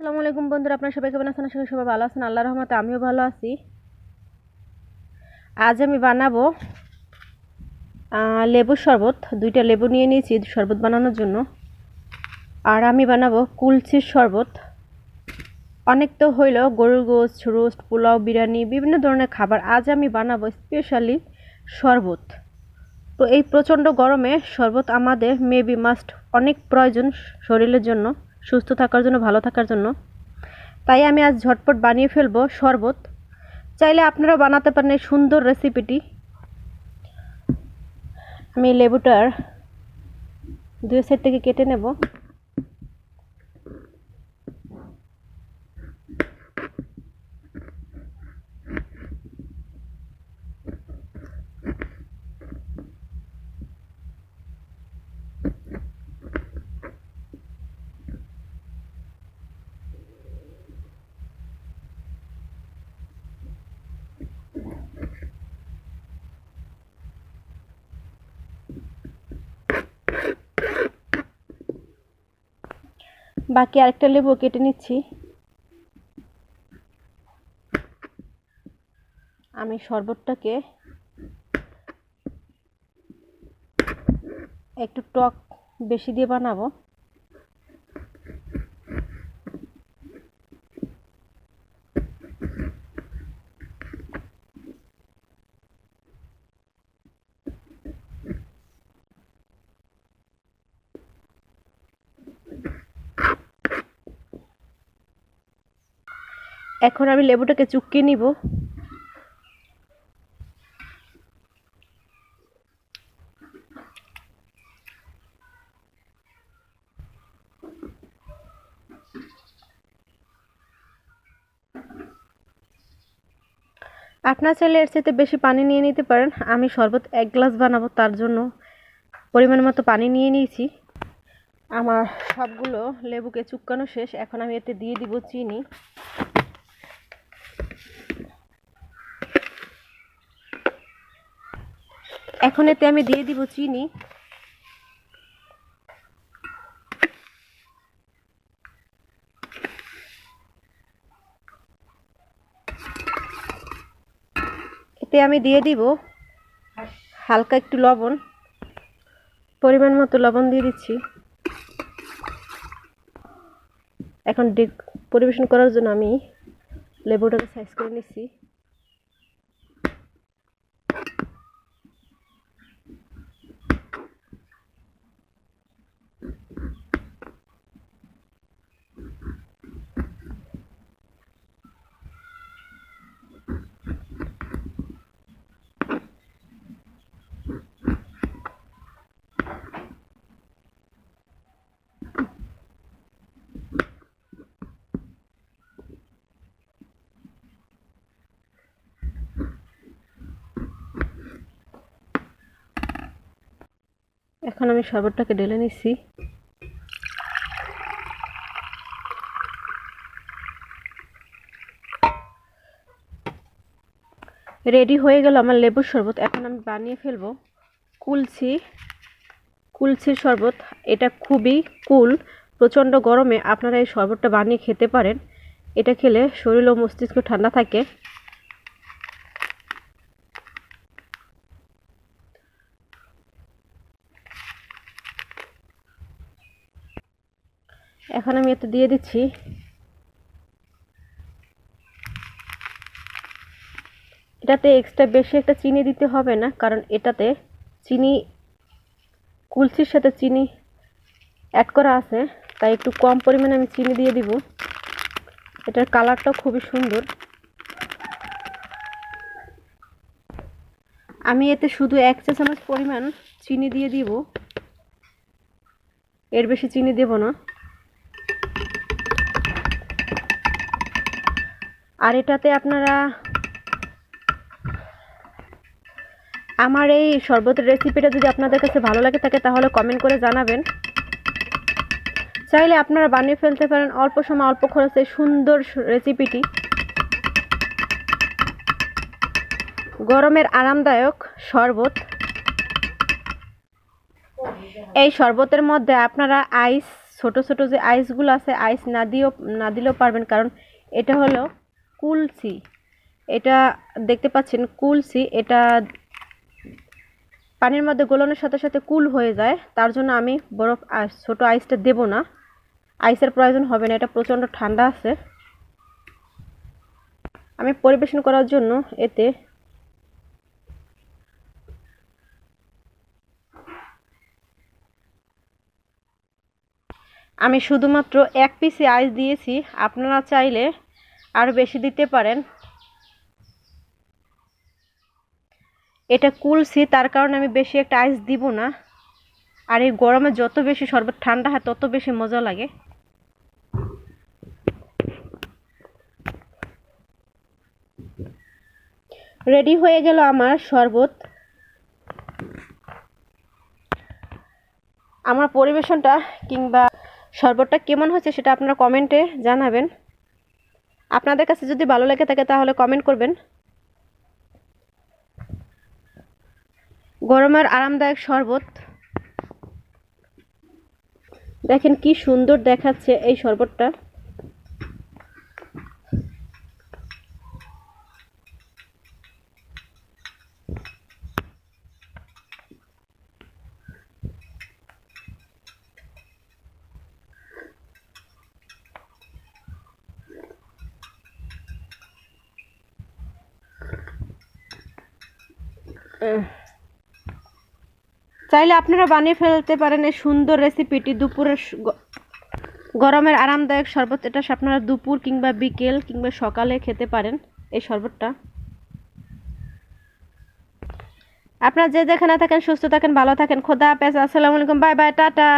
আসসালামু আলাইকুম বন্ধুরা, আপনারা সবাই কেমন আছেন? আশা সবাই ভালো আছেন। আল্লাহর রহমতে আমিও ভালো আছি। আজ আমি বানাবো লেবুর শরবত। দুইটা লেবু নিয়ে নিয়েছি, শরবত বানানোর জন্য। আর আমি বানাবো কুলচির শরবত। অনেক তো হইল, গরুর গোস্ত, রোস্ট, পোলাও, বিরিয়ানি, বিভিন্ন ধরনের খাবার। আজ আমি বানাবো স্পেশালি শরবত। তো এই প্রচণ্ড গরমে শরবত আমাদের মেবি মাস্ট অনেক প্রয়োজন শরীরের জন্য। সুস্থ থাকার জন্য, ভালো থাকার জন্য। তাই আমি আজ ঝটপট বানিয়ে ফেলব শরবত। চাইলে আপনারা বানাতে পারেন এই সুন্দর রেসিপিটি আমি লেবুটার দুই সাইড থেকে কেটে নেব। বাকি আরেকটা লেবু কেটে নিচ্ছি। আমি শরবতটাকে একটু টক বেশি দিয়ে বানাবো। এখন আমি লেবুটাকে চুকিয়ে নিব। আপনার চাইলে এর সাথে বেশি পানি নিয়ে নিতে পারেন। আমি শরবত এক গ্লাস বানাবো তার জন্য। পরিমাণ মতো পানি নিয়ে নিয়েছি। আমার সবগুলো লেবুকে চুক্কানো শেষ। এখন আমি এতে দিয়ে দিব চিনি। এখন এতে আমি দিয়ে দিব চিনি। এতে আমি দিয়ে দিব হালকা একটু লবণ। পরিমাণ মতো লবণ দিয়ে দিচ্ছি। এখন পরিবেশন করার জন্য আমি লেবুটাকে সাইজ করে নিচ্ছি। এখন আমি শরবতটাকে ঢেলে নিচ্ছি। রেডি হয়ে গেল আমার লেবুর শরবত। এখন আমি বানিয়ে ফেলব কুলছি কুলছির শরবত, এটা খুবই কুল, প্রচণ্ড গরমে আপনারা এই শরবতটা বানিয়ে খেতে পারেন। এটা খেলে শরীর ও মস্তিষ্ক ঠান্ডা থাকে। এখন আমি এতে দিয়ে দিচ্ছি। এটাতে এক্সট্রা বেশি একটা চিনি দিতে হবে না, কারণ এটাতে চিনি কুলসির সাথে চিনি অ্যাড করা আছে, তাই একটু কম পরিমাণে আমি চিনি দিয়ে দিব। এটার কালারটাও খুবই সুন্দর। আমি এতে শুধু এক চা চামচ পরিমাণ চিনি দিয়ে দিব। এর বেশি চিনি দেব না। আর এটাতে আপনারা আমার এই শরবতের রেসিপিটা যদি আপনাদের কাছে ভালো লাগে থাকে, তাহলে কমেন্ট করে জানাবেন। চাইলে আপনারা বানিয়ে ফেলতে পারেন অল্প সময়, অল্প খরচে সুন্দর রেসিপিটি গরমের আরামদায়ক শরবত। এই শরবতের মধ্যে আপনারা আইস ছোট ছোট যে আইসগুলো আছে আইস না দিয়েও, না দিলেও পারবেন, কারণ এটা হলো কুলসি। এটা দেখতে পাচ্ছেন, কুলসি। এটা পানির মধ্যে গোলানোর সাথে সাথে কুল হয়ে যায়। তার জন্য আমি বরফ ছোট আইসটা দেব না। আইসের প্রয়োজন হবে না, এটা প্রচণ্ড ঠান্ডা আছে। আমি পরিবেশন করার জন্য এতে আমি শুধুমাত্র এক পিসি আইস দিয়েছি। আপনারা চাইলে আরও বেশি দিতে পারেন। এটা কুলসি তার কারণে আমি বেশি একটা আইস দিব না। আর এই গরমে যত বেশি শরবত, ঠান্ডা হয়, তত বেশি মজা লাগে। রেডি হয়ে গেল আমার শরবত। আমার পরিবেশনটা কিংবা শরবতটা কেমন হচ্ছে সেটা আপনারা কমেন্টে জানাবেন। আপনাদের কাছে যদি ভালো লেগে থাকে তাহলে কমেন্ট করবেন। গরমের আরামদায়ক শরবত। দেখেন কি সুন্দর দেখাচ্ছে এই শরবতটা। চাইলে আপনারা বানিয়ে ফেলতে পারেন এই সুন্দর রেসিপিটি দুপুরের গরমের আরামদায়ক শরবত, এটা আপনারা দুপুর কিংবা বিকেল কিংবা সকালে খেতে পারেন এই শরবতটা। আপনারা যে যেখানে থাকেন, সুস্থ থাকেন, ভালো থাকেন। খোদা হাফেজ, আসসালামু আলাইকুম, বাই বাই, টাটা।